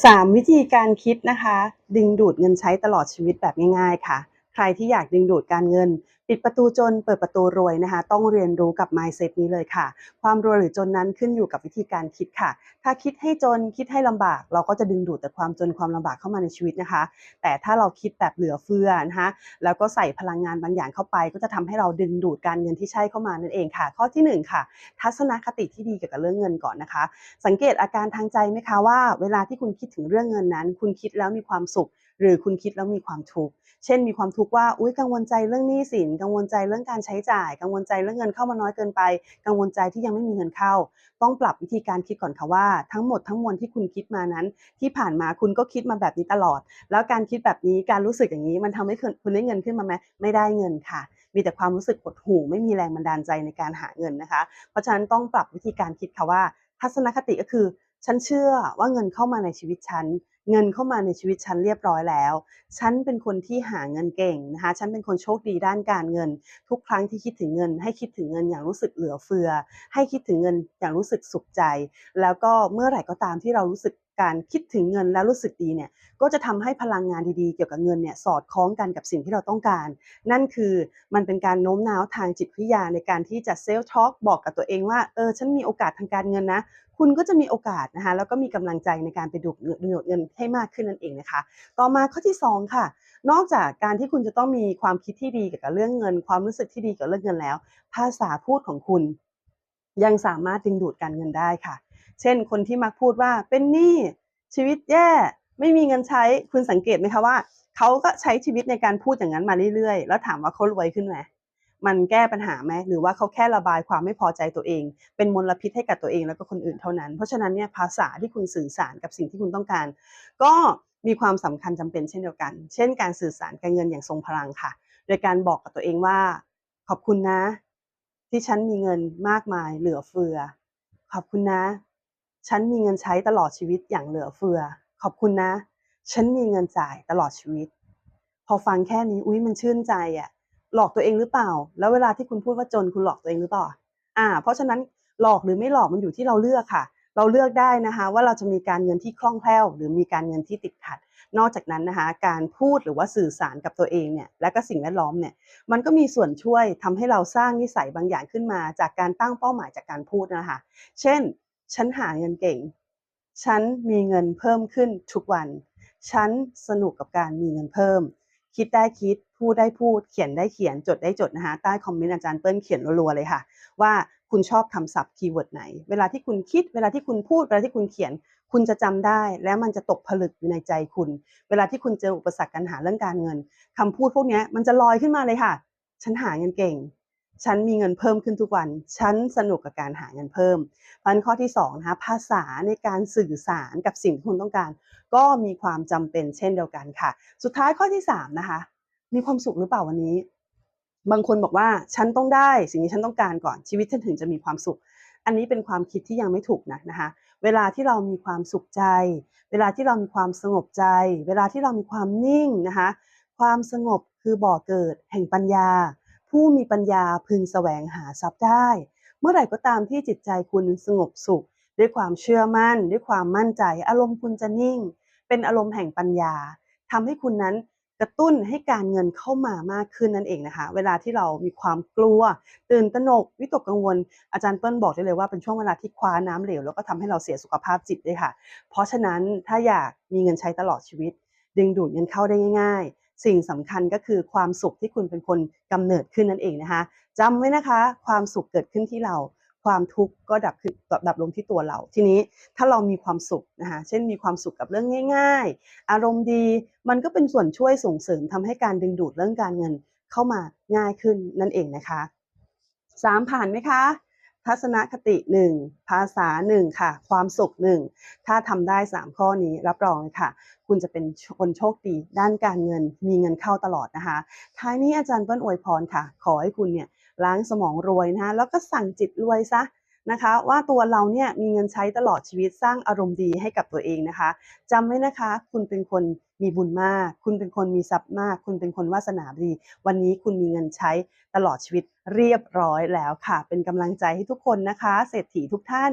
3 วิธีการคิดนะคะ ดึงดูดเงินใช้ตลอดชีวิตแบบง่าย ๆ ค่ะ ใครที่อยากดึงดูดการเงิน ปิดประตูจนเปิดประตูรวยนะคะ ต้องเรียนรู้กับ mindset นี้เลยค่ะ ความรวยหรือจนนั้นขึ้นอยู่กับวิธีการคิดค่ะ ถ้าคิดให้จนคิดให้ลำบาก เราก็จะดึงดูดแต่ความจนความลำบากเข้ามาในชีวิตนะคะ แต่ถ้าเราคิดแบบเหลือเฟือนะคะแล้วก็ใส่พลังงานบางอย่างเข้าไป ก็จะทำให้เราดึงดูดการเงินที่ใช่เข้ามานั่นเองค่ะ ข้อที่หนึ่งค่ะ ทัศนคติที่ดีเกี่ยวกับเรื่องเงินก่อนนะคะ สังเกตอาการทางใจไหมคะว่า เวลาที่คุณคิดถึงเรื่องเงินนั้น คุณคิดแล้วมีความสุข หรือคุณคิดแล้วมีความทุกข์เช่นมีความทุกข์ว่าอุ๊ยกังวลใจเรื่องหนี้สิน กังวลใจเรื่องการใช้จ่าย กังวลใจเรื่องเงินเข้ามาน้อยเกินไป กังวลใจที่ยังไม่มีเงินเข้า ต้องปรับวิธีการคิดก่อนค่ะว่า ทั้งหมดทั้งมวลที่คุณคิดมานั้น ที่ผ่านมาคุณก็คิดมาแบบนี้ตลอด แล้วการคิดแบบนี้การรู้สึกอย่างนี้ มันทำให้คุณคุณได้เงินขึ้นมาไหมไม่ได้เงินค่ะ มีแต่ความรู้สึกหดหู่ไม่มีแรงบันดาลใจในการหาเงินนะคะ เพราะฉะนั้นต้องปรับวิธีการคิดค่ะว่า ทัศนคติก็คือฉันเชื่อว่าเงินเข้ามาในชีวิตฉัน เงินเข้ามาในชีวิตฉันเรียบร้อยแล้ว ฉันเป็นคนที่หาเงินเก่งนะคะ ฉันเป็นคนโชคดีด้านการเงิน ทุกครั้งที่คิดถึงเงิน ให้คิดถึงเงินอย่างรู้สึกเหลือเฟือ ให้คิดถึงเงินอย่างรู้สึกสุขใจ แล้วก็เมื่อไหร่ก็ตามที่เรารู้สึกการคิดถึงเงินแล้วรู้สึกดีเนี่ยก็จะทำให้พลังงานดีๆเกี่ยวกับเงินเนี่ยสอดคล้องกันกับสิ่งที่เราต้องการ นั่นคือมันเป็นการโน้มน้าวทางจิตวิทยาในการที่จะ self talk บอกกับตัวเองว่าเออฉันมีโอกาสทางการเงินนะ คุณก็จะมีโอกาสนะคะแล้วก็มีกำลังใจในการไปดูดเงินดูดเงินให้มากขึ้นนั่นเองนะคะ ต่อมาข้อที่ 2 ค่ะ นอกจากการที่คุณจะต้องมีความคิดที่ดีเกี่ยวกับเรื่องเงิน ความรู้สึกที่ดีเกี่ยวกับเรื่องเงินแล้ว ภาษาพูดของคุณ ยังสามารถดึงดูดการเงินได้ค่ะ เช่น คนที่มักพูดว่าเป็นหนี้ชีวิตแย่ไม่มีเงินใช้คุณสังเกตไหมคะว่าเขาก็ใช้ชีวิตในการพูดอย่างนั้นมาเรื่อยๆ แล้วถามว่าเขารวยขึ้นไหมมันแก้ปัญหาไหมหรือว่าเขาแค่ระบายความไม่พอใจตัวเอง เป็นมลพิษให้กับตัวเองแล้วก็คนอื่นเท่านั้น เพราะฉะนั้นเนี่ยภาษาที่คุณสื่อสารกับสิ่งที่คุณต้องการ ก็มีความสำคัญจำเป็นเช่นเดียวกัน เช่น การสื่อสารการเงินอย่างทรงพลังค่ะ โดยการบอกกับตัวเองว่า ขอบคุณนะ ที่ฉันมีเงินมากมายเหลือเฟือ ขอบคุณนะ ฉันมีเงินใช้ตลอดชีวิตอย่างเหลือเฟือ ขอบคุณนะ ฉันมีเงินจ่ายตลอดชีวิต พอฟังแค่นี้อุ๊ยมันชื่นใจอะหลอกตัวเองหรือเปล่า แล้วเวลาที่คุณพูดว่าจนคุณหลอกตัวเองหรือเปล่า อ่า เพราะฉะนั้นหลอกหรือไม่หลอกมันอยู่ที่เราเลือกค่ะ เราเลือกได้นะคะ ว่าเราจะมีการเงินที่คล่องแคล่ว หรือมีการเงินที่ติดขัด นอกจากนั้นนะคะ การพูดหรือว่าสื่อสารกับตัวเองเนี่ย และก็สิ่งแวดล้อมเนี่ย มันก็มีส่วนช่วยทำให้เราสร้างนิสัยบางอย่างขึ้นมา จากการตั้งเป้าหมายจากการพูดนะคะ เช่น ฉันหาเงินเก่ง ฉันมีเงินเพิ่มขึ้นทุกวัน ฉันสนุกกับการมีเงินเพิ่ม คิดได้คิด พูดได้พูด เขียนได้เขียน จดได้จดนะคะใต้คอมเมนต์อาจารย์เปิ้ลเขียนรัวๆเลยค่ะ ว่าคุณชอบคำศัพท์คีย์เวิร์ดไหน เวลาที่คุณคิด เวลาที่คุณพูด เวลาที่คุณเขียน คุณจะจำได้ แล้วมันจะตกผลึกอยู่ในใจคุณ เวลาที่คุณเจออุปสรรคปัญหาเรื่องการเงินคำพูดพวกนี้มันจะลอยขึ้นมาเลยค่ะ ฉันหาเงินเก่ง ฉันมีเงินเพิ่มขึ้นทุกวัน ฉันสนุกกับการหาเงินเพิ่มพันข้อที่2นะคะภาษาในการสื่อสารกับสิ่งที่คุณต้องการ ก็มีความจำเป็นเช่นเดียวกันค่ะ สุดท้ายข้อที่3นะคะ มีความสุขหรือเปล่าวันนี้ บางคนบอกว่าฉันต้องได้สิ่งที่ฉันต้องการก่อนชีวิตฉันถึงจะมีความสุข อันนี้เป็นความคิดที่ยังไม่ถูกนักนะคะ เวลาที่เรามีความสุขใจ เวลาที่เรามีความสงบใจ เวลาที่เรามีความนิ่งนะคะ ความสงบคือบ่อเกิดแห่งปัญญา ผู้มีปัญญาพึงแสวงหาทรัพย์ได้ เมื่อไหร่ก็ตามที่จิตใจคุณสงบสุข ด้วยความเชื่อมั่น ด้วยความมั่นใจ อารมณ์คุณจะนิ่ง เป็นอารมณ์แห่งปัญญาทำให้คุณนั้นกระตุ้นให้การเงินเข้ามามากขึ้นนั่นเองนะคะ เวลาที่เรามีความกลัว ตื่นตระหนก วิตกกังวล อาจารย์เปิ้ลบอกได้เลยว่าเป็นช่วงเวลาที่คว้าน้ำเหลวแล้วก็ทำให้เราเสียสุขภาพจิตด้วยค่ะ เพราะฉะนั้นถ้าอยากมีเงินใช้ตลอดชีวิต ดึงดูดเงินเข้าได้ง่ายๆ สิ่งสำคัญก็คือความสุขที่คุณเป็นคนกำเนิดขึ้นนั่นเองนะคะจำไว้นะคะ ความสุขเกิดขึ้นที่เราความทุกข์ก็ดับขึ้นดับลงที่ตัวเรา ทีนี้ถ้าเรามีความสุขนะคะเช่นมีความสุขกับเรื่องง่าย ๆ อารมณ์ดีมันก็เป็นส่วนช่วยส่งเสริมทำให้การดึงดูดเรื่องการเงินเข้ามาง่ายขึ้นนั่นเองนะคะ3ผ่านไหมคะ ทัศนคติ 1 ภาษา 1 ค่ะ ความสุข 1 ถ้าทำได้ 3 ข้อนี้รับรองเลยค่ะ คุณจะเป็นคนโชคดีด้านการเงิน มีเงินเข้าตลอดนะคะ ท้ายนี้อาจารย์เปิ้ลอวยพรค่ะ ขอให้คุณเนี่ยล้างสมองรวยนะคะแล้วก็สั่งจิตรวยซะ นะคะ ว่าตัวเราเนี่ยมีเงินใช้ตลอดชีวิตสร้างอารมณ์ดีให้กับตัวเองนะคะจำไว้นะคะ คุณเป็นคนมีบุญมาก คุณเป็นคนมีทรัพย์มาก คุณเป็นคนวาสนาดี วันนี้คุณมีเงินใช้ตลอดชีวิตเรียบร้อยแล้วค่ะ เป็นกำลังใจให้ทุกคนนะคะ เศรษฐีทุกท่าน